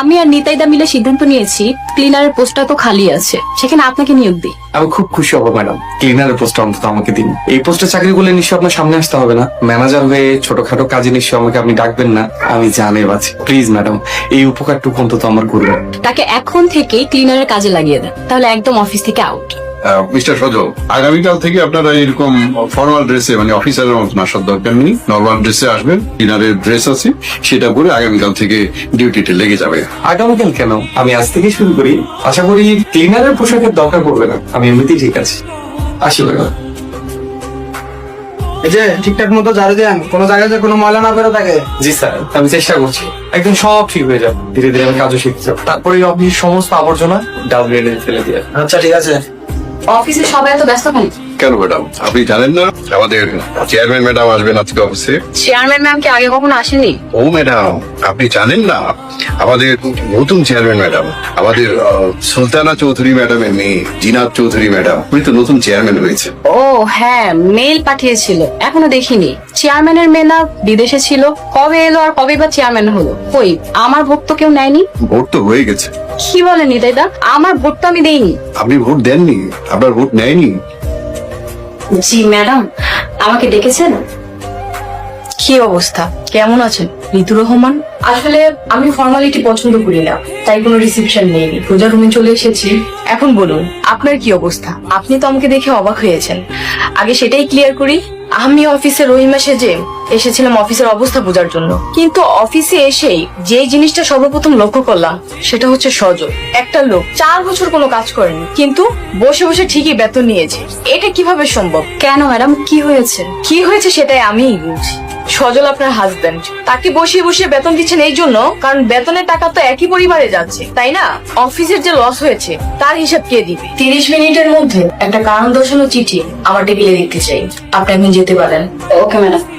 আমি আর নিতাইদা মিলে সিদ্ধান্ত নিয়েছি ক্লিনারের পোস্টটা তো খালি আছে। সেখানে আপনাকে নিয়োগ দিই। আমি খুব খুশি হব ম্যাডাম। ক্লিনারের পোস্ট অন্তত আমাকে দিন। এই পোস্টে চাকরি করলে নিশ্চয় আপনার সামনে আসতে হবে না। ম্যানেজার হয়ে ছোটখাটো কাজে নিশ্চয় আমাকে আপনি ডাকবেন না। আমি জানি বাছি প্লিজ ম্যাডাম এই উপকারটুকু অন্তত আমার করবেন। তাকে এখন থেকেই ক্লিনারের কাজে লাগিয়ে দেন। তাহলে একদম অফিস থেকে আউট মিস্টার সজল আগামীকাল থেকে আপনারা এরকম ফর্মাল ড্রেসে মানে অফিসারের মতন আসার দরকার নেই নর্মাল ড্রেসে আসবেন ডিনারের ড্রেস আছে সেটা পরে আগামীকাল থেকে ডিউটিতে লেগে যাবে। আগামীকাল কেন? আমি আজ থেকে শুরু করি। আশা করি ক্লিনারের পোশাকের দরকার পড়বে না। আমি এমনিতেই ঠিক আছি। আসি এই যে ঠিকঠাক মতো ঝাড়ু দেন কোনো জায়গায় যে কোনো ময়লা না বেরো থাকে জি স্যার আমি চেষ্টা করছি। একদিন সব ঠিক হয়ে যাবে। ধীরে ধীরে আমি কাজও শিখতে যাব। তারপরে এই অফিসের সমস্ত আবর্জনা ডাস্টবিনে ফেলে দিয়ে। আচ্ছা ঠিক আছে। অফিসে সবাই এত ব্যস্ত কেন? কেন ম্যাডাম আপনি জানেন না? আমাদের চেয়ারম্যান ম্যাডাম আসবেন আজকে অফিসে চেয়ারম্যান ম্যাম কি আগে কখনো আসেনি ও ম্যাডাম আপনি জানেন না? আমাদের নতুন চেয়ারম্যান ম্যাডাম আমাদের আহ, সুলতানা চৌধুরী ম্যাডামের মেয়ে জিনাত চৌধুরী ম্যাডাম উনি তো নতুন চেয়ারম্যান হয়েছে। ও হ্যাঁ মেল পাঠিয়েছিল এখনও দেখিনি। চেয়ারম্যানের মেলা বিদেশে ছিল কবে এলো আর কবে বা চেয়ারম্যান হলো? কই আমার ভোট তো কেউ নেয়নি? ভোট তো হয়ে গেছে। কি বলেন নিতাইদা আমার ভোট তো আমি দেইনি। আপনি ভোট দেননি? আপনার ভোট নেয়নি? জি ম্যাডাম। আমাকে ডেকেছেন? কি অবস্থা? কেমন আছেন? ঋতু রহমান? আসলে আমি ফর্মালিটি পছন্দ করি না তাই কোনো রিসেপশন নেই। পূজা রুমে চলে এসেছি। এখন বলুন আপনার কি অবস্থা? আপনি তো আমাকে দেখে অবাক হয়েছেন। আগে সেটাই ক্লিয়ার করি আমি অফিসে রহিমা সেজে এসেছিলাম অফিসের অবস্থা বোঝার জন্য। কিন্তু অফিসে এসেই যে জিনিসটা সর্বপ্রথম লক্ষ্য করলাম সেটা হচ্ছে সজল। একটা লোক চার বছর কোনো কাজ করেনি কিন্তু বসে বসে ঠিকই বেতন নিয়েছে। এটা কীভাবে সম্ভব? কেন ম্যাডাম? কি হয়েছে? কি হয়েছে সেটাই আমিই বুঝি সজল আপনার হাজবেন্ড তাকে বসিয়ে বসিয়ে বেতন দিচ্ছেন এই জন্য কারণ বেতনের টাকা তো একই পরিবারে যাচ্ছে তাই না? অফিসের যে লস হয়েছে তার হিসাব কে দিবে? তিরিশ মিনিটের মধ্যে একটা কারণ দর্শানো চিঠি আমার টেবিলে দেখতে চাই। আপনি এখন যেতে পারেন। Okay madam